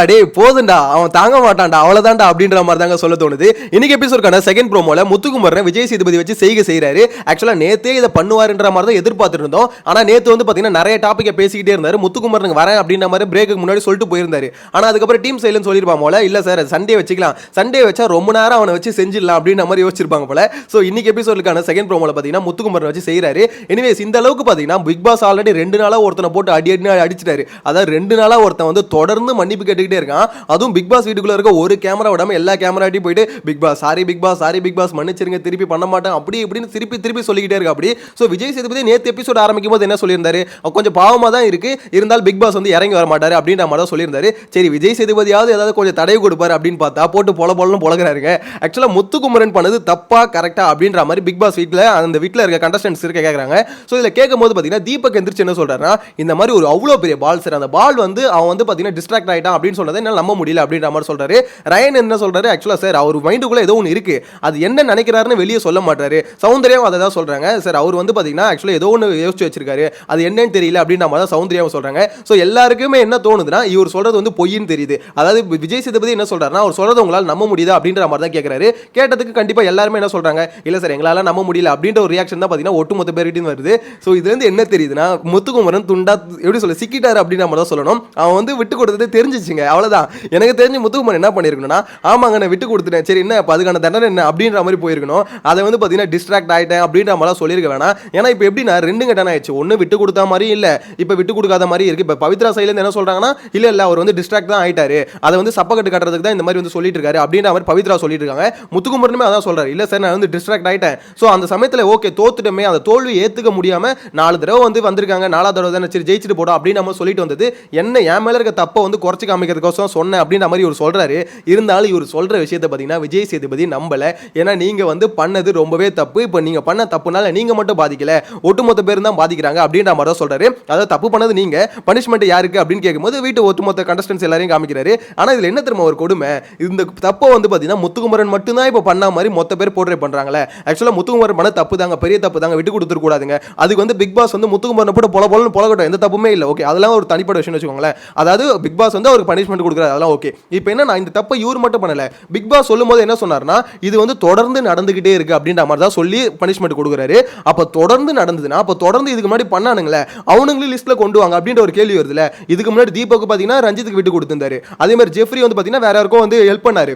அடே போதுண்டா அவன் தாங்க மாட்டான்டா. அவ்வளவுதான்டா அப்படின்ற மாதிரி தாங்க சொல்ல தோணுது. இன்னைக்கு எபிசோட்கான செகண்ட் ப்ரோமோல முத்துக்குமரன் விஜய் சேதுபதி வச்சு செய்க செய்யறாரு ஆக்சுவலா நேத்தே இதை பண்ணுவாருன்ற மாதிரி தான் எதிர்பார்த்துட்டு இருந்தோம். ஆனா நேத்து வந்து பாத்தீங்கன்னா நிறைய டாபிக்கை பேசிக்கிட்டே இருந்தாரு. முத்துக்குமரனுக்கு வரேன் அப்படின்ற மாதிரி பிரேக்கு முன்னாடி சொல்லிட்டு போயிருந்தாரு. ஆனா அதுக்கப்புறம் டீம் சைலன்னு சொல்லிருப்பாங்க போல. இல்ல சார் சண்டே வச்சுக்கலாம். சண்டே வச்சா ரொம்ப நேரம் அவனை வச்சு செஞ்சிடலாம் அப்படின்ற மாதிரி யோசிச்சிருப்பாங்க போல. ஸோ இன்னைக்கு எபிசோடுக்கான செகண்ட் ப்ரோமோல பாத்தீங்கன்னா முத்துக்குமரன் வச்சு செய்யறாரு எனிவேஸ் இந்த அளவுக்கு பாத்தீங்கன்னா பிக் பாஸ் ஆல்ரெடி ரெண்டு நாளா ஒருத்தனை போட்டு அடி அடி அடிச்சிட்டாரு. அதாவது ரெண்டு நாளா ஒருத்தன் வந்து தொடர்ந்து மன்னிப்பு கேட்டுக்கிட்டு இருக்கான். அதுவும் பிக் பாஸ் வீட்டுக்குள்ள இருக்க ஒரு கேமரா விடாம எல்லா கேமராட்டையும் போயிட்டு Bigg Boss sorry Bigg Boss sorry Bigg Boss மன்னிச்சிருங்க திருப்பி பண்ண மாட்டேன். அப்படி இப்படின்னு திருப்பி திருப்பி சொல்லிக்கிட்டே இருக்கா. அப்படி ஸோ விஜய் சேதுபதி நேற்று எபிசோட் ஆரம்பிக்கும் போது என்ன சொல்லியிருந்தாரு? கொஞ்சம் பாவமாக தான் இருக்கு இருந்தாலும் பிக் பாஸ் வந்து இறங்கி வர மாட்டாரு அப்படின்ற மாதிரி தான் சொல்லியிருந்தாரு. சரி விஜய் சேதுபதியாவது ஏதாவது கொஞ்சம் தடை கொடுப்பாரு அப்படின்னு பார்த்தா போட்டு பொல பொலன்னு பொழகிறாருங்க ஆக்சுவலாக முத்துக்குமரன் பண்ணது தப்பா கரெக்டா அப்படின்ற மாதிரி பிக் பாஸ் வீட்டில் அந்த வீட்டில் இருக்க கண்டஸ்டன்ஸ் இருக்க கேட்குறாங்க ஸோ இதில் கேட்கும் போது பார்த்தீங்கன்னா தீபக் எந்திரிச்சு என்ன சொல்கிறாருன்னா இந்த மாதிரி ஒரு அவ்வளோ பெரிய பால் சார் அந்த பால் வந்து அவன் வந்து பார்த்தீங்கன்னா டிஸ்ட்ராக்ட் ஆகிட்டான் அப்படின்னு சொன்னதை என்னால் நம்ப முடியல அப்படின்ற மாதிரி சொல்கிறாரு ரயன் என்ன சொல்கிறாரு ஆக்சுவலாக சார் அவர் மைண்டுக்குள்ளே ஏதோ ஒன்று இருக்குது அது என்ன நினைக்கிறாருன்னு வெளியே சொல்ல மாட்டாரு. சௌந்தர்யாவும் அதை தான் சொல்கிறாங்க சார் அவர் வந்து பார்த்தீங்கன்னா ஆக்சுவலாக ஏதோ ஒன்று யோசிச்சு வச்சிருக்காரு. அது என்னன்னு தெரியல அப்படின்ற மாதிரி தான் சௌந்தர்யாவும் சொல்கிறாங்க ஸோ எல்லாருக்குமே என்ன தோணுதுன்னா இவர் சொல்கிறது வந்து பொய்ன்னு தெரியுது. அதாவது விஜய் சேதுபதி என்ன சொல்கிறாருன்னா அவர் சொல்கிறது உங்களால் நம்ப முடியுதா அப்படின்ற மாதிரி தான் கேட்குறாரு கேட்டதுக்கு கண்டிப்பாக எல்லாருமே என்ன சொல்கிறாங்க இல்லை சார் எங்களால் நம்ப முடியல. அப்படின்ற ஒரு ரியாக்ஷன் தான் பார்த்தீங்கன்னா ஒட்டுமொத்த பேர்கிட்டையும் வருது. ஸோ இதுலேருந்து என்ன தெரியுதுன்னா முத்துக்குமரன் துண்டா எப்படி சொல்ல சிக்கிட்டார் அப்படின்ற மாதிரி தான் சொல்லணும். அவன் வந்து விட்டு கொடுத்தது தெரிஞ்சிச்சுங்க. அவ்வளோதான் எனக்கு தெரிஞ்சு முத்துக்குமார் என்ன பண்ணியிருக்கணும்னா ஆமாங்க நான் விட்டு கொடுத்துட்டேன். சரி என்ன இப்போ அதுக்கான தண்டனை என்ன அப்படின்ற மாதிரி போயிருக்கணும். அதை வந்து பார்த்தீங்கன்னா டிஸ்ட்ராக்ட் ஆகிட்டேன் அப்படின்ற மாதிரிலாம் சொல்லியிருக்க வேணாம். ஏன்னா இப்போ எப்படின்னா ரெண்டு கட்டணம் ஆயிடுச்சு. ஒன்று விட்டு கொடுத்தா மாதிரி இல்லை. இப்போ விட்டு கொடுக்காத மாதிரி இருக்கு. இப்போ பவித்ரா சைலேருந்து என்ன சொல்றாங்கன்னா இல்லை இல்லை அவர் வந்து டிஸ்ட்ராக்ட் தான் ஆயிட்டாரு. அதை வந்து சப்பக்கட்டு கட்டுறதுக்கு தான் இந்த மாதிரி வந்து சொல்லிட்டு இருக்காரு. அப்படின்ற மாதிரி பவித்ரா சொல்லிட்டு இருக்காங்க. முத்துக்குமரனுமே அதான் சொல்றாரு. இல்லை சார் நான் வந்து டிஸ்ட்ராக்ட் ஆயிட்டேன். ஸோ அந்த சமயத்தில் ஓகே தோத்துட்டோமே. அந்த தோல்வி ஏற்றுக்க முடியாமல் நாலு தடவை வந்து வந்திருக்காங்க. நாலாவது தடவை தானே சரி ஜெயிச்சுட்டு போடும் அப்படின்னு நம்ம சொல்லிட்டு வந்தது. என்ன என் மேலே இருக்க தப்பை வந்து குறைச்சி காமிக்கிறதுக்கோசம் சொன்னேன் அப்படின்ற மாதிரி இவர் சொல்கிறாரு இருந்தாலும் இவர் சொல்கிற விஷயத்தை பார்த்தீங்கன்னா விஜய் சேதுபதி நம்பலை. ஏன்னா நீங்கள் வந்து பண்ணது ரொம்பவே தப்பு. இப்போ நீங்கள் பண்ண தப்புனால நீங்கள் மட்டும் பாதிக்கல. ஒட்டுமொத்த பேரும் தான் பாதிக்கிறாங்க அப்படின்ற மாதிரி தான் சொல்கிறாரு அதாவது தப்பு பண்ணது நீங்கள் பனிஷ்மெண்ட் யாருக்கு அப்படின்னு கேட்கும்போது வீட்டு ஒட்டுமொத்த கண்டஸ்டன்ஸ் எல்லாரையும் காமிக்கிறாரு. ஆனால் இதில் என்ன திரும்ப ஒரு கொடுமை? இந்த தப்பை வந்து பார்த்தீங்கன்னா முத்துக்குமரன் மட்டும்தான் இப்போ பண்ண மாதிரி மொத்த பேர் போர்ட்ரே பண்ணுறாங்களே ஆக்சுவலாக முத்துக்குமரன் பண்ண தப்பு தாங்க பெரிய தப்பு தாங்க விட்டு கொடுத்துருக்கூடாதுங்க அதுக்கு வந்து பிக் பாஸ் வந்து முத்துக்குமரன் போட்டு பொல பொலன்னு பொலகட்டும். எந்த தப்புமே இல்லை. ஓகே அதெல்லாம் ஒரு தனிப்பட்ட விஷயம்னு வச்சுக்கோங்களேன். அதாவது பிக் பாஸ் வந்து அவருக்கு பனிஷ்மெண்ட் கொடுக்குறாரு அதெல்லாம் ஓகே இப்போ என்ன நான் இந்த தப்பை இவர் மட்டும் பண்ணல. பிக் பாஸ் சொல்லும்போது என்ன சொன்னார்னா இது வந்து தொடர்ந்து நடந்துகிட்டே இருக்கு அப்படின்ற மாதிரி தான் சொல்லி பனிஷ்மெண்ட் கொடுக்குறாரு. அப்போ தொடர்ந்து நடந்ததுன்னா அப்போ தொடர்ந்து இதுக்கு முன்னாடி பண்ணானுங்களே அவனுங்களும் லிஸ்ட்ல கொண்டு வாங்க அப்படின்ற ஒரு கேள்வி வருதுல இதுக்கு முன்னாடி தீபக்கு பார்த்தீங்கன்னா ரஞ்சித்துக்கு விட்டு கொடுத்துருந்தாரு. அதே மாதிரி ஜெஃப்ரி வந்து பார்த்தீங்கன்னா வேற யாருக்கும் வந்து ஹெல்ப் பண்ணாரு.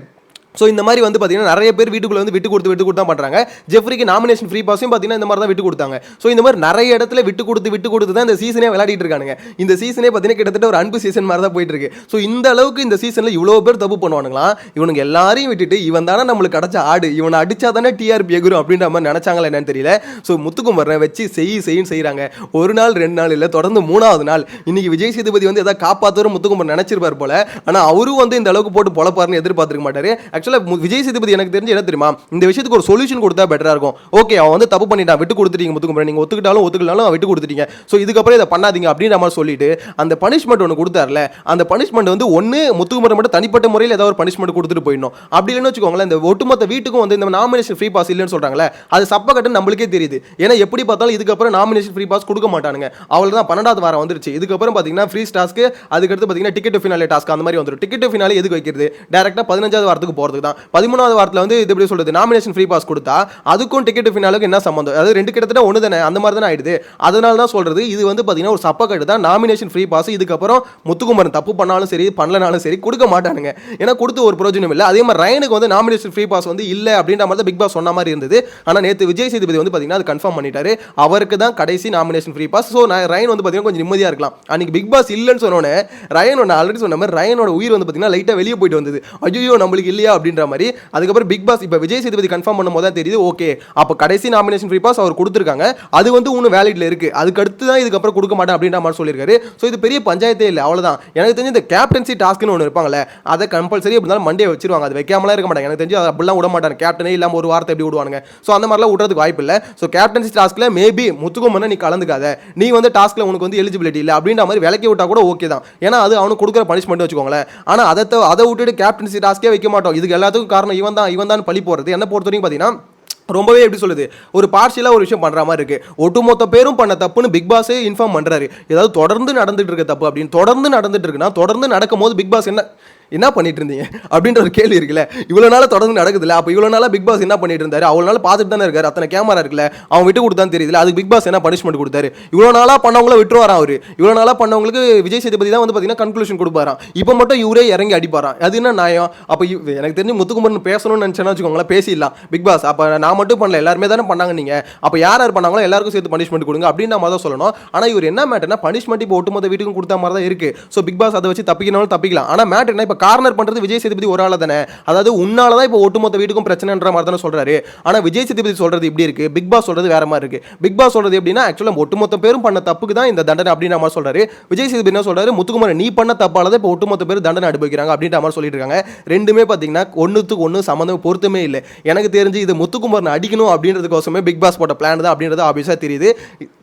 ஸோ இந்த மாதிரி வந்து பார்த்தீங்கன்னா நிறைய பேர் வீட்டுக்குள்ளே வந்து விட்டு கொடுத்து விட்டு கொடுத்து தான் பண்ணுறாங்க ஜெஃப்ரிக்கு நாமினேஷன் ஃப்ரீ பாஸையும் பார்த்தீங்கன்னா இந்த மாதிரி தான் விட்டு கொடுத்தாங்க. ஸோ இந்த மாதிரி நிறைய இடத்துல விட்டு கொடுத்து விட்டு கொடுத்து தான் இந்த சீசனே விளையாடிட்டு இருக்கானுங்க. இந்த சீசனே பார்த்தீங்கன்னா கிட்டத்தட்ட ஒரு அன்பு சீசன் மாதிரி தான் போயிட்டு இருக்கு ஸோ இந்த அளவுக்கு இந்த சீசனில் இவ்வளோ பேர் தப்பு பண்ணுவானுங்களா? இவனுங்க எல்லாரையும் விட்டுட்டு இவன் தானே நம்மளுக்கு கிடச்ச ஆடு இவனை அடிச்சா தானே டிஆர்பி எகுரும் அப்படின்ற மாதிரி நினச்சாங்களா என்னன்னு தெரியல. ஸோ முத்துக்குமரனை வச்சு செய் செய்யும் செய்கிறாங்க ஒரு நாள் ரெண்டு நாள் இல்லை தொடர்ந்து மூணாவது நாள். இன்னைக்கு விஜய் சேதுபதி வந்து எதாவது காப்பாற்றுற முத்துக்குமரன் நினச்சிருப்பார் போல. ஆனால் அவரும் வந்து இந்த அளவுக்கு போட்டு பொழப்பாருன்னு எதிர்பார்த்துருக்க மாட்டாரு. ஆக்சுவலாக விஜய் சேதுபதி எனக்கு தெரிஞ்சு என்ன தெரியுமா? இந்த விஷயத்துக்கு ஒரு சொல்யூஷன் கொடுத்தா பெட்டராக இருக்கும். ஓகே அவன் வந்து தப்பு பண்ணிட்டான் விட்டு கொடுத்துட்டீங்க முத்துக்குமரன். நீங்கள் ஒத்துக்கிட்டாலும் ஒத்துக்கலாலும் விட்டு கொடுத்துட்டீங்க. ஸோ இதுக்கப்புறம் இதை பண்ணாதீங்க அப்படின்ற மாதிரி சொல்லிட்டு அந்த பனிஷ்மெண்ட் ஒன்று கொடுத்தாருல அந்த பனிஷ்மெண்ட் வந்து ஒன்று முத்துக்குமரன் மட்டும் தனிப்பட்ட முறையில் ஏதாவது ஒரு பனிஷ்மெண்ட் கொடுத்துட்டு போயிடணும். அப்படி இல்லைன்னு வச்சுக்கோங்களேன் இந்த ஒட்டுமொத்த வீட்டுக்கும் வந்து இந்த நாமினேஷன் ஃப்ரீ பாஸ் இல்லைன்னு சொல்கிறாங்களே அது சப்ப நம்மளுக்கே தெரியுது. ஏன்னா எப்படி பார்த்தாலும் இதுக்கப்புறம் நாமினேஷன் ஃப்ரீ பாஸ் கொடுக்க மாட்டானுங்க. அவள் தான் பன்னெண்டாவது வாரம் வந்துருச்சு. இதுக்கப்புறம் பார்த்தீங்கன்னா ஃப்ரீ டாஸ்க்கு அதுக்கடுத்து பார்த்தீங்கன்னா டிக்கெட் ஃபினாலே டாஸ்க் அந்த மாதிரி வந்துடும் டிக்கெட் ஃபினாலே எதுக்கு வைக்கிறது? டேரெக்டாக பதினஞ்சாவது வாரத்துக்கு போகிறது போகிறதுக்கு தான் பதிமூணாவது வாரத்தில் வந்து இது எப்படி சொல்றது நாமினேஷன் ஃப்ரீ பாஸ் கொடுத்தா அதுக்கும் டிக்கெட் ஃபினாலுக்கு என்ன சம்மந்தம் அதாவது ரெண்டு கிட்டத்தட்ட ஒன்று தானே அந்த மாதிரி தானே ஆயிடுது. அதனால தான் சொல்றது இது வந்து பார்த்தீங்கன்னா ஒரு சப்பக்கட்டு தான். நாமினேஷன் ஃப்ரீ பாஸ் இதுக்கப்புறம் முத்துக்குமரன் தப்பு பண்ணாலும் சரி பண்ணலனாலும் சரி கொடுக்க மாட்டானுங்க. ஏன்னா கொடுத்து ஒரு பிரயோஜனம் இல்லை. அதே மாதிரி ரயனுக்கு வந்து நாமினேஷன் ஃப்ரீ பாஸ் வந்து இல்லை அப்படின்ற மாதிரி தான் பிக் பாஸ் சொன்ன மாதிரி இருந்தது. ஆனால் நேற்று விஜய் சேதுபதி வந்து பார்த்தீங்கன்னா அது கன்ஃபார்ம் பண்ணிட்டாரு. அவருக்கு தான் கடைசி நாமினேஷன் ஃப்ரீ பாஸ் ஸோ நான் ரயன் வந்து பார்த்தீங்கன்னா கொஞ்சம் நிம்மதியாக இருக்கலாம். அன்னைக்கு பிக் பாஸ் இல்லைன்னு சொன்னோன்னே ரயன் ஒன்று ஆல்ரெடி சொன்ன மாதிரி ரயனோட உயிர் வந்து பார்த்தீங்கன்னா லைட்டாக வெளியே போயிட்டு வந்தது. ஐயோ நம்மளுக்கு இல்லையா அப்படின்ற மாதிரி. அதுக்கப்புறம் பிக் பாஸ் இப்போ விஜய் சேதுபதி கன்ஃபார்ம் பண்ணும்போது தான் தெரியுது ஓகே அப்போ கடைசி நாமினேஷன் ஃப்ரீ பாஸ் அவர் கொடுத்துருக்காங்க. அது வந்து இன்னும் வேலிட்ல இருக்கு. அதுக்கு அடுத்து தான் இதுக்கப்புறம் கொடுக்க மாட்டேன் அப்படின்ற மாதிரி சொல்லியிருக்காரு. ஸோ இது பெரிய பஞ்சாயத்தே இல்லை அவ்வளோதான் எனக்கு தெரிஞ்சு இந்த கேப்டன்சி டாஸ்க்னு ஒன்று இருப்பாங்கல்ல அதை கம்பல்சரி எப்படி இருந்தாலும் மண்டே வச்சிருவாங்க. அது வைக்காமலாம் இருக்க மாட்டாங்க. எனக்கு தெரிஞ்சு அப்படிலாம் விட மாட்டாங்க. கேப்டனே இல்லாமல் ஒரு வார்த்தை எப்படி விடுவாங்க ஸோ அந்த மாதிரிலாம் விடுறதுக்கு வாய்ப்பு இல்லை. ஸோ கேப்டன்சி டாஸ்க்கில் மேபி முத்துக்குமரன் நீ கலந்துக்காத. நீ வந்து டாஸ்க்கில் உனக்கு வந்து எலிஜிபிலிட்டி இல்லை அப்படின்ற மாதிரி விலக்கி விட்டா கூட ஓகே தான். ஏன்னா அது அவனுக்கு கொடுக்குற பனிஷ்மெண்ட் வச்சுக்கோங்களேன். ஆனால் அதை அதை விட்டுட்டு கேப்டன்சி டாஸ்க்கே வைக்க மாட்டோம். இதுக்கு எல்லாத்துக்கும் காரணம் இவன் தான் இவன் தான் பழி போடுறது. என்ன பொறுத்த வரைக்கும் பார்த்தீங்கன்னா ரொம்பவே எப்படி சொல்லுது ஒரு பார்ஷியலாக ஒரு விஷயம் பண்ணுற மாதிரி இருக்கு. ஒட்டுமொத்த பேரும் பண்ண தப்புன்னு பிக் பாஸே இன்ஃபார்ம் பண்ணுறாரு ஏதாவது தொடர்ந்து நடந்துட்டு இருக்க தப்பு அப்படின்னு தொடர்ந்து நடந்துட்டு இருக்குன்னா தொடர்ந்து நடக்கும் போது பிக் பாஸ் என்ன என்ன பண்ணிட்டு இருந்தீங்க? அப்படின்ற ஒரு கேள்வி இருக்குல்ல. இவ்வளோ நாள் தொடர்ந்து நடக்குதுல்ல. அப்போ இவ்வளோ நாளாக பிக் பாஸ் என்ன பண்ணிட்டு இருந்தாரு? அவ்வளோ நாள் பார்த்துட்டு தானே இருக்காரு. அத்தனை கேமரா இருக்குல்ல. அவன் விட்டு கொடுத்தான்னு தெரியுதுல அதுக்கு பிக் பாஸ் என்ன பனிஷ்மெண்ட் கொடுத்தாரு? இவ்வளோ நாளாக பண்ணவங்கள விட்டுருவாராம் அவர்? இவ்வளோ நாளாக பண்ணவங்களுக்கு விஜய் சேதுபதி தான் வந்து பார்த்தீங்கன்னா கன்க்ளூஷன் கொடுப்பாராம். இப்போ மட்டும் இவரே இறங்கி அடிப்பாராம். அது என்ன நியாயம்? அப்போ எனக்கு தெரிஞ்சு முத்துக்குமரன் பேசணும்னு நினச்சேன்னா வச்சுக்கோங்களேன். பேசிடலாம். பிக் பாஸ் அப்போ நான் மட்டும் பண்ணல. எல்லாருமே தானே பண்ணாங்க நீங்கள் அப்போ யார் யார் பண்ணாங்களோ எல்லாருக்கும் சேர்த்து பனிஷ்மெண்ட் கொடுங்க. அப்படின்னு நம்ம தான் சொல்லணும். ஆனால் இவர் என்ன மேட்டர்னா பனிஷ்மெண்ட் இப்போ ஒட்டுமொத்த வீட்டுக்கும் கொடுத்த மாதிரி தான் இருக்குது ஸோ பிக் பாஸ் அதை வச்சு தப்பிக்கணும் தப்பிக்கலாம். ஆனால் மேட்டர் என்ன இப்போ கார்னர் பண்ணுறது விஜய் சேதுபதி ஒரு ஆள் தானே? அதாவது உன்னால தான் இப்போ ஒட்டுமொத்த வீட்டுக்கும் பிரச்சனைன்ற மாதிரி தானே சொல்கிறாரு ஆனால் விஜய் சேதுபதி சொல்கிறது இப்படி இருக்குது பிக் பாஸ் சொல்கிறது வேற மாதிரி இருக்குது பிக் பாஸ் சொல்கிறது எப்படின்னா ஆக்சுவலாக ஒட்டுமொத்த பேரும் பண்ண தப்புக்கு தான் இந்த தண்டனை அப்படின்ற மாதிரி சொல்கிறாரு விஜய் சேதுபதி என்ன சொல்கிறாரு முத்துக்குமார் நீ பண்ண தப்பால தான் இப்போ ஒட்டுமொத்த பேர் தண்டனை அனுபவிக்கிறாங்க அப்படின்ற மாதிரி சொல்லிட்டு இருக்காங்க. ரெண்டுமே பார்த்தீங்கன்னா ஒன்றுத்துக்கு ஒன்று சம்மந்தம் பொருத்தமே இல்லை. எனக்கு தெரிஞ்சு இது முத்துக்குமாரன் அடிக்கணும் அப்படின்றதுக்கோசமே பிக் பாஸ் போட்ட பிளான் தான் அப்படின்றது ஆப்வியஸாக தெரியுது.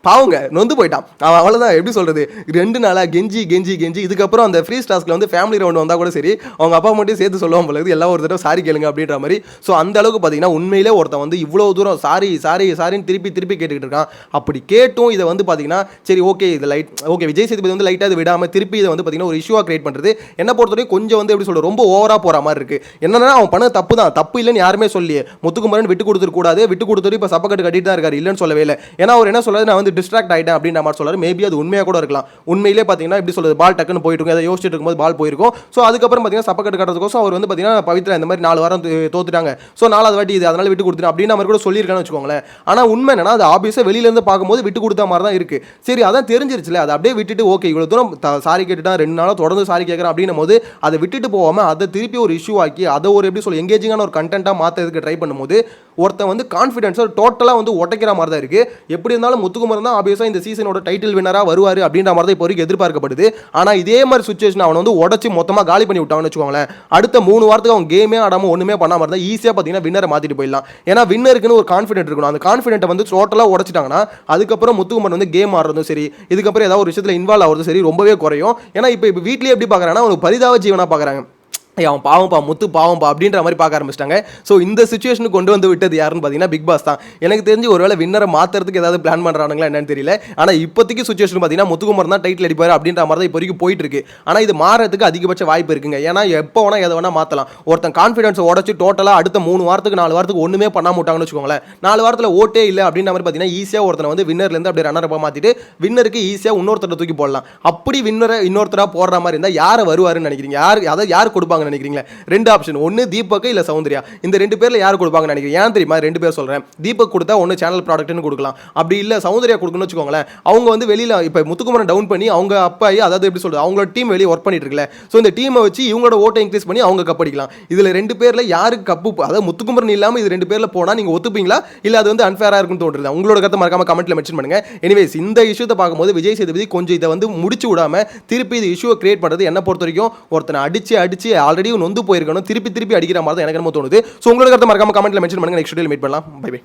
பாவங்க நொந்து போயிட்டான். அவன் அவ்வளோதான் எப்படி சொல்கிறது ரெண்டு நாளாக கெஞ்சி கெஞ்சி கெஞ்சி. இதுக்கப்புறம் அந்த ஃப்ரீ ஸ்டாஸ்ல வந்து ஃபேமிலி ரவுண்ட் வந்தால் கூட சரி. சரி அவங்க அப்பா மட்டும் சேர்த்து சொல்லுவான் போல எல்லாம் ஒரு தடவை சாரி கேளுங்க அப்படின்ற மாதிரி. ஸோ அந்த அளவுக்கு பார்த்தீங்கன்னா உண்மையிலே ஒருத்தன் வந்து இவ்வளோ தூரம் சாரி சாரி சாரின்னு திருப்பி திருப்பி கேட்டுக்கிட்டு இருக்கான். அப்படி கேட்டும் இதை வந்து பார்த்தீங்கன்னா சரி ஓகே இது லைட் ஓகே விஜய் சேதுபதி வந்து லைட்டாக இது விடாமல் திருப்பி இதை வந்து பார்த்தீங்கன்னா ஒரு இஷ்யூவாக கிரியேட் பண்ணுறது என்ன பொறுத்தவரைக்கும் கொஞ்சம் வந்து எப்படி சொல்றது ரொம்ப ஓவராக போகிற மாதிரி இருக்குது என்னன்னா அவன் பண்ண தப்பு தான். தப்பு இல்லைன்னு யாருமே சொல்லி முத்துக்குமரன் விட்டு கொடுத்துருக்கூடாது விட்டு கொடுத்துட்டு இப்போ சப்பக்கட்டு கட்டிட்டு தான் இருக்காரு. இல்லைன்னு சொல்லவே இல்லை. ஏன்னா அவர் என்ன சொல்கிறது நான் வந்து டிஸ்ட்ராக்ட் ஆயிட்டேன் அப்படின்ற மாதிரி சொல்கிறார் மேபி அது உண்மையாக கூட இருக்கலாம். உண்மையிலே பார்த்தீங்கன்னா எப்படி சொல்கிறது பால் டக்குன்னு போயிட்டு இருக்கும். அதை யோசிச்சுட்டு இருக்கும்போது பால் போயிருக்கும். ஸோ அதுக்கப்புறம் பார்த்தீங்கன்னா சப்பக்கட்டு காட்டுறதுக்கோசம் அவர் வந்து பார்த்தீங்கன்னா பவித்ரா இந்த மாதிரி நாலு வாரம் தோத்துட்டாங்க. ஸோ நாலாவது வாட்டி இது அதனால விட்டு கொடுத்துட்டேன் அப்படின்ற மாதிரி கூட சொல்லியிருக்கான்னு வச்சுக்கோங்களேன். ஆனால் உண்மை என்னன்னா அது ஆபீஸை வெளியிலேருந்து பார்க்கும்போது விட்டு கொடுத்த மாதிரி தான் இருக்குது சரி அதான் தெரிஞ்சிருச்சுல அதை அப்படியே விட்டுட்டு ஓகே இவ்வளோ தூரம் சாரி கேட்டுட்டா ரெண்டு நாளாக தொடர்ந்து சாரி கேட்குறேன் அப்படின்னும் போது அதை விட்டுட்டு போகாமல் அதை திருப்பி ஒரு இஷ்யூ ஆக்கி அதை ஒரு எப்படி சொல்ல எங்கேஜிங்கான ஒரு கண்டென்ட்டாக மாற்றுறதுக்கு ட்ரை பண்ணும்போது ஒருத்தன் வந்து கான்ஃபிடென்ஸாக டோட்டலாக வந்து உடைக்கிற மாதிரி தான் இருக்குது எப்படி இருந்தாலும் முத்துக்குமரன் தான் ஆபியஸாக இந்த சீசனோட டைட்டில் வினராக வருவார் அப்படின்ற மாதிரி தான் இப்போ வரைக்கும் எதிர்பார்க்கப்படுது. ஆனால் இதே மாதிரி சுச்சுவேஷன் அவனை வந்து உடச்சி மொத்தமாக காலி பண்ணி விட்டாங்கன்னு வச்சுக்கோங்களேன். அடுத்த மூணு வாரத்துக்கு அவங்க கேமே ஆடாமல் ஒன்றுமே பண்ணாமல் இருந்தால் ஈஸியாக பார்த்தீங்கன்னா வின்னரை மாற்றிட்டு போயிடலாம். ஏன்னா வின்னருக்குன்னு ஒரு கான்ஃபிடென்ட் இருக்கணும். அந்த கான்ஃபிடென்ட்டை வந்து டோட்டலாக உடச்சிட்டாங்கன்னா அதுக்கப்புறம் முத்துக்குமன் வந்து கேம் ஆடுறதும் சரி இதுக்கப்புறம் ஏதாவது ஒரு விஷயத்தில் இன்வால்வ் ஆகிறதும் சரி ரொம்பவே குறையும். ஏன்னா இப்போ இப்போ வீட்லேயே எப்படி பார்க்குறாங்கன்னா ஒரு பரிதாப ஜீவனாக பார்க்குறாங்க அவன் பாவம்பா முத்து பாவம்பா அப்படின்ற மாதிரி பார்க்க ஆரம்பிச்சிட்டாங்க. ஸோ இந்த சுச்சுவேஷனுக்கு கொண்டு வந்து விட்டது யாருன்னு பார்த்தீங்கன்னா பிக் பாஸ் தான். எனக்கு தெரிஞ்சு ஒருவேளை வின்னரை மாற்றுறதுக்கு ஏதாவது பிளான் பண்ணுறானுங்களா என்னன்னு தெரியல. ஆனால் இப்போதைக்கு சுச்சுவேஷன் பார்த்தீங்கன்னா முத்துக்குமார் தான் டைட்டில் அடிப்பார் அப்படின்ற மாதிரி தான் இப்போ வரைக்கும் போயிட்டு இருக்கு ஆனால் இது மாறதுக்கு அதிகபட்ச வாய்ப்பு இருக்குங்க. ஏன்னா எப்போ வேணால் எதை வேணால் மாற்றலாம் ஒருத்தன் கான்ஃபிடன்ஸ் உடச்சி டோட்டலாக அடுத்த மூணு வாரத்துக்கு நாலு வாரத்துக்கு ஒன்றுமே பண்ணாம விட்டாங்கன்னு வச்சுக்கோங்களேன். நாலு வாரத்தில் ஓட்டே இல்லை அப்படின்ற மாதிரி பார்த்தீங்கன்னா ஈஸியாக ஒருத்தனை வந்து வின்னர்லேருந்து அப்படியே ரன்னரப்பாக மாற்றிட்டு வின்னருக்கு ஈஸியாக இன்னொருத்தரை தூக்கி போடலாம். அப்படி வின்னரை இன்னொருத்தராக போடுற மாதிரி இருந்தால் யாரை வருவாருன்னு நினைக்கிறீங்க? யார் அதை யார் கொடுப்பாங்க? கொடுப்பாங்கன்னு நினைக்கிறீங்களா? ரெண்டு ஆப்ஷன் ஒன்று தீபக் இல்லை சௌந்தர்யா. இந்த ரெண்டு பேரில் யார் கொடுப்பாங்கன்னு நினைக்கிறேன் ஏன் தெரியுமா? ரெண்டு பேர் சொல்கிறேன் தீபக் கொடுத்தா ஒன்று சேனல் ப்ராடக்ட்னு கொடுக்கலாம். அப்படி இல்லை சௌந்தர்யா கொடுக்கணும்னு வச்சுக்கோங்களேன். அவங்க வந்து வெளியில் இப்போ முத்துக்குமரன் டவுன் பண்ணி அவங்க அப்பாயி அதாவது எப்படி சொல்கிறது அவங்களோட டீம் வெளியே ஒர்க் பண்ணிட்டு இருக்கல ஸோ இந்த டீமை வச்சு இவங்களோட ஓட்டை இன்க்ரீஸ் பண்ணி அவங்க கப் அடிக்கலாம். இதில் ரெண்டு பேரில் யாருக்கு கப்பு அதாவது முத்துக்குமரன் இல்லாமல் இது ரெண்டு பேரில் போனால் நீங்கள் ஒத்துப்பீங்களா? இல்லை அது வந்து அன்ஃபேராக இருக்கும்னு தோன்றுது? உங்களோட கருத்தை மறக்காம கமெண்ட்டில் மென்ஷன் பண்ணுங்க. எனிவேஸ் இந்த இஷ்யூத்தை பார்க்கும்போது விஜய் சேதுபதி கொஞ்சம் இதை வந்து முடிச்சு விடாம திருப்பி இது இஷ்யூவை கிரியேட் பண்ணுறது என்ன பொறுத்த வரைக்கும் ஒருத்தனை அடிச்சு அடிச்சு ஆல்ரெடி நொந்து போயிருக்கணும். திருப்பி திருப்பி அடிக்கிற மாதிரி தான் எனக்கு என்ன தோணுது. ஸோ உங்களோட கருத்து மறக்காம கமெண்ட்ல மென்ஷன் பண்ணுங்க. நெக்ஸ்ட் மீட் பண்ணலாம். Bye bye